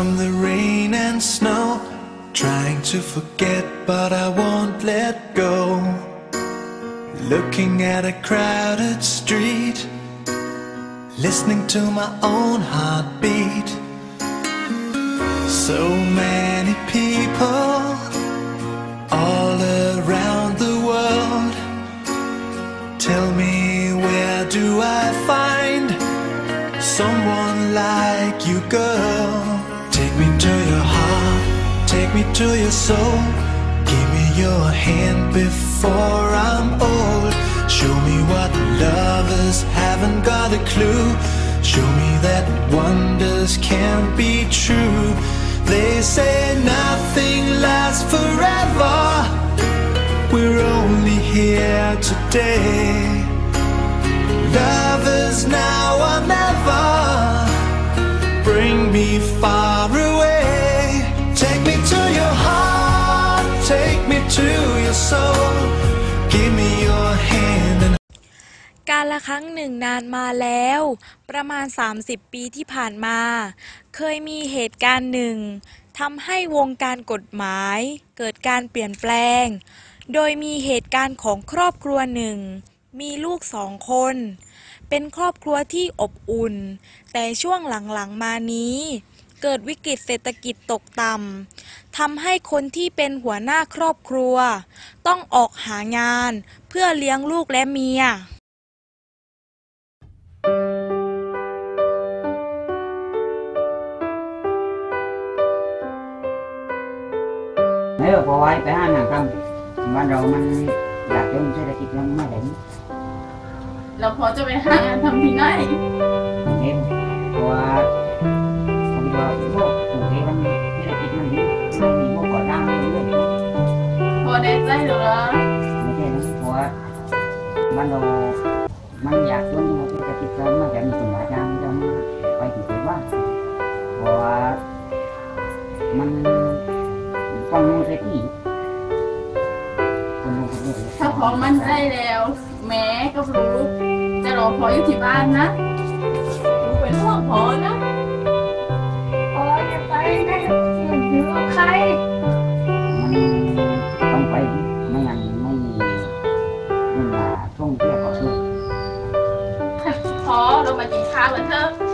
from the rain and snow. Trying to forget, but I won't let go. Looking at a crowded street, listening to my own heartbeat. So many people all around the world. Tell me, where do I find someone like you, girl? To your soul. Give me your hand before I'm old. Show me what lovers haven't got a clue. Show me that wonders can't be true. They say nothing lasts forever. We're only here today. Lovers now or to your soul. Give me your hand and การละครั้งหนึ่งนานมาแล้ว ประมาณ 30 ปีที่ผ่านมา เคยมีเหตุการณ์หนึ่งทำให้วงการกฎหมาย เกิดการเปลี่ยนแปลง โดยมีเหตุการณ์ของครอบครัวหนึ่ง มีลูกสองคน เป็นครอบครัวที่อบอุ่น แต่ช่วงหลังๆมานี้ เกิดวิกฤตเศรษฐกิจตกต่ำทำให้คนที่เป็นหัวหน้าครอบครัว ต้องออกหางานเพื่อเลี้ยงลูกและเมียเออพอไว้ไปห้าหนังคำบ้านเรามันอยากจนเศรษฐกิจมันไม่ถึงแล้วพอจะไปหางานทำที่ไหนกรุงเทพเพราะว่า ได้ใจหรอไม่ใช่นะเพราะว่าบ้านเรามันอยากจนเศรษฐกิจมันมันจะมีคนมาจ้างจนไปถึงไหนว่าเพราะว่ามันต้องรู้เศรษฐีคนลงทุนเยอะถ้าพอมั่นใจแล้ว แม้กับลูกจะรอพออยู่ที่บ้านนะลูกเป็นห่วงพอนะพออย่าไปนะอย่าอยู่กับใคร มา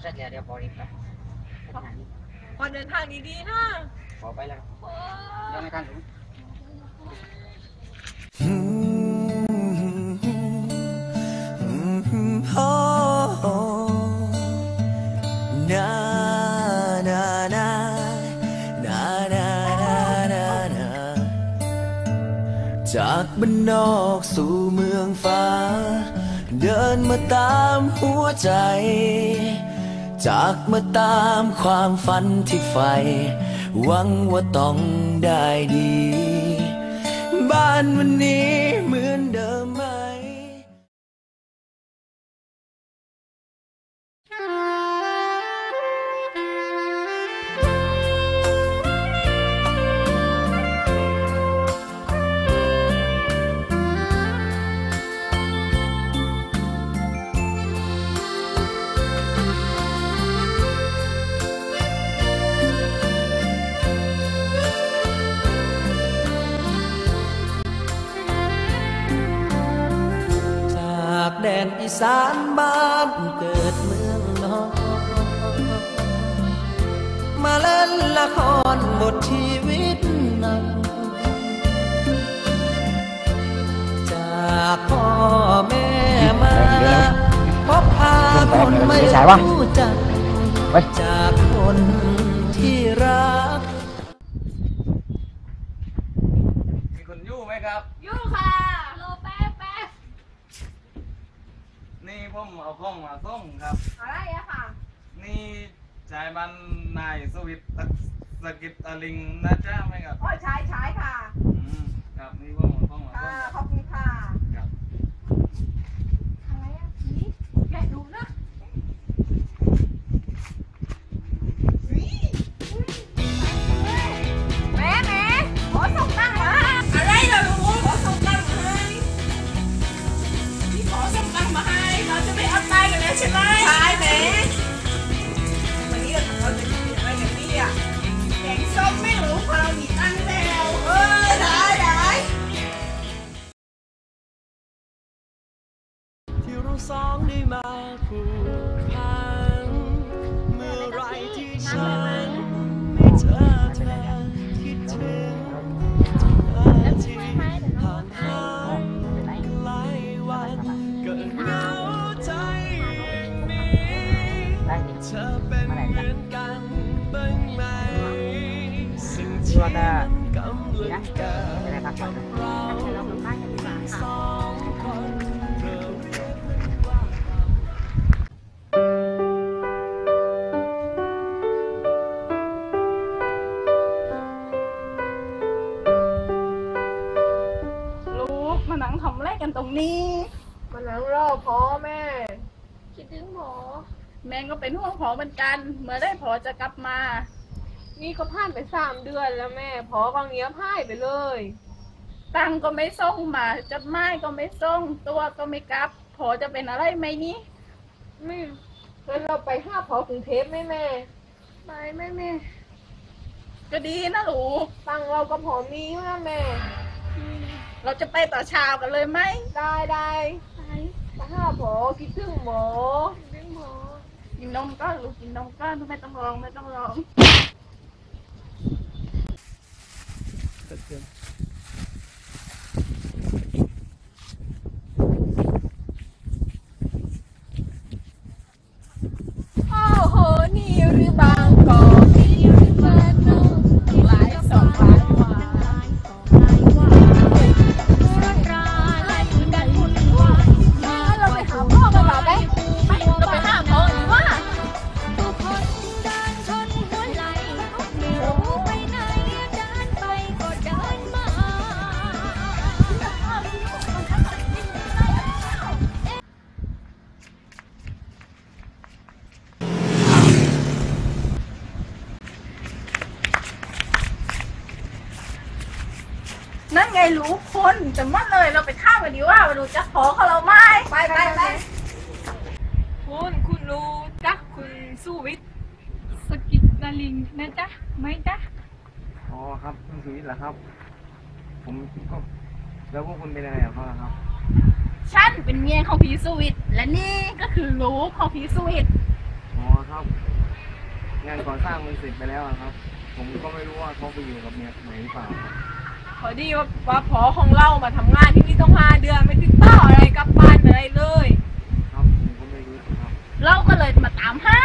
เสร็จแล้วเดี๋ยวพอรีบไปไปทางนี้พอเดินทางดีๆนะพอไปแล้วพอเดี๋ยวไม่ทันหรอก Na na na na na na na na จากบ้านนอกสู่เมืองฟ้า เดินมาตามหัวใจ จากมาตามความฝันที่ใฝ่หวังว่าต้องได้ดี บ้านวันนี้เหมือนเดิม สานบ้านเกิดเมืองนอนมาเล่นละครบทชีวิตนั้นจากพ่อแม่มาพบพาคนไม่รู้จักจากคน ผมเอาข้องมาส่งครับ อะไรอะค่ะ นี่ชายบันนายสวิตสกิตตลิงนะจ้าไหมครับ โอ้ยใช้ใช้ค่ะ อืม ครับ นี่ผมเอาข้องมาค่ะส่งขอบคุณค่ะ ตายกันแล้วใช่ไหมใช่แม่วันนี้เราจะกินอะไร ตรงนี้มานั่งรอพ่อแม่ คิดถึงหมอ แม่ก็เป็นห่วงพอเหมือนกัน เมื่อได้พอจะกลับมา นี่ก็ผ่านไปสามเดือนแล้วแม่ พอกองเนี้ยพ่ายไปเลย ตังค์ก็ไม่ส่งมาจดหมายก็ไม่ส่ง ตัวก็ไม่กลับ พอจะเป็นอะไรไหมนี่ไม่งั้นเราไปห้าพอกรุงเทพไหมแม่ไปไหมแม่ ก็ดีนะลูก ตังค์เราก็พอมีอยู่นะแม่ เราจะไปต่อเช้ากันเลยไหม ได้ได้ไปไปห้าพอคิดถึงหมอดึงหมอกินนมก้อนลูกกินนมก้อนไม่ต้องร้องไม่ต้องร้อง ไงรู้คนจะมัดเลยเราไปข้ามกันดีว่าไปดูจะขอเขาเราไหมไปไปไปคุณคุณรู้จักคุณสู้วิทย์สกิดดาลิงนะจ๊ะไม่จ๊ะอ๋อครับคุณสุวิทย์เหรอครับ ผมก็แล้วพวกคุณเป็นอะไรกับเขาล่ะครับ ฉันเป็นเมียของพีสวิตและนี่ก็คือลูกของพีสวิตอ๋อครับ งานก่อสร้างมันเสร็จไปแล้วอะครับ ผมก็ไม่รู้ว่าเขาไปอยู่กับเมียไหนหรือเปล่าครับ พอดีว่าว่าพอของเรามาทำงานที่นี่ต้องห้าเดือนไม่ติดต่ออะไรกลับบ้านอะไรเลย ครับผมก็ไม่รู้ครับ เราก็เลยมาตามห้า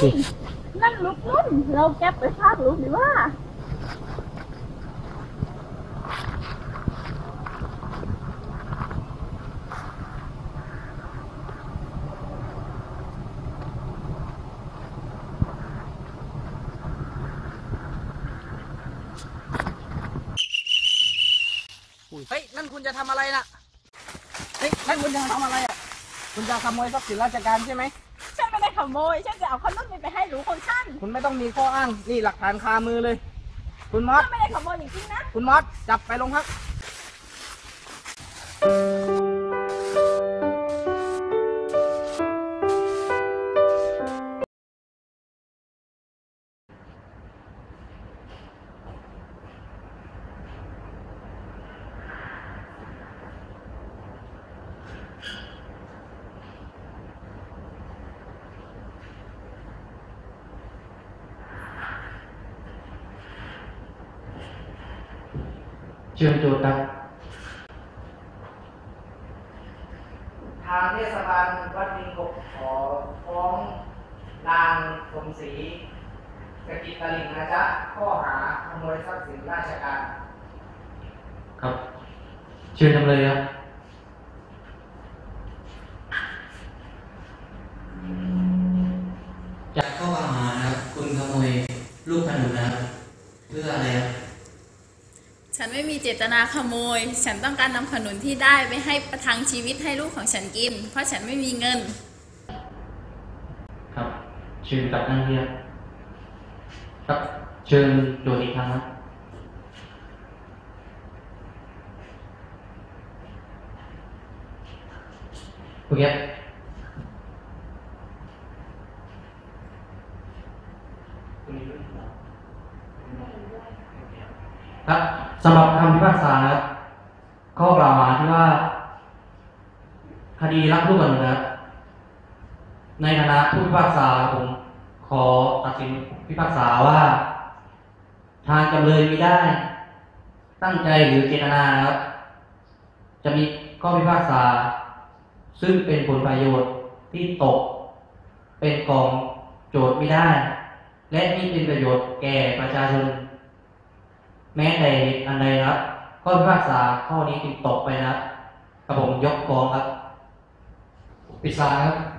สุดสินั่นลูกนุ่น เราแก็บไปพากลูกดีว่าเฮ้ย นั่นคุณจะทำอะไรน่ะ เฮ้ย นั่นคุณจะทำอะไรอะ คุณจะขโมยทรัพย์สินราชการใช่ไหมฉัน ไม่ได้ขโมยฉันจะเอาขนมนี้ไปให้ลูกของฉันคุณไม่ต้องมีข้ออ้างนี่หลักฐานคามือเลย คุณมอส ฉันไม่ได้ขโมยจริงๆนะ คุณมอส จับไปโรงพัก ชิญโจทย์ครับทางเทศบาลวัดดิงกบขอฟ้องนางสมศรีสกิจตลิงนะจ๊ะข้อหาขโมยทรัพย์สินราชการ ครับ เชิญจำเลยครับ จากข้อกล่าวหานะครับคุณขโมยลูกขนุนนะครับ เพื่ออะไรครับ ฉัน ไม่มีเจตนาขโมย ฉันต้องการนำขนุนที่ได้ไปให้ประทังชีวิตให้ลูกของฉันกิน เพราะฉันไม่มีเงิน ครับ เชิญกลับนั่งเรียนครับ เชิญโจทย์อีกครั้งครับโอเคครับครับสำ หรับคำพิพากษานะข้อกล่าวหาที่ว่า คดีรับลูกกันนะในฐานะผู้พิพากษาผมขอตัดสินพิพากษาว่า ทางจำเลยไม่ได้ ตั้งใจหรือเจตนานะครับจะมีข้อพิพากษา ซึ่งเป็นผลประโยชน์ที่ตก เป็นของโจทย์ไม่ได้ และนี่เป็นประโยชน์แก่ประชาชน แม้แต่อันใดครับ ข้อพิพากษาข้อนี้จึงตกไปนะครับกระผมยกฟ้องครับปิดสายครับ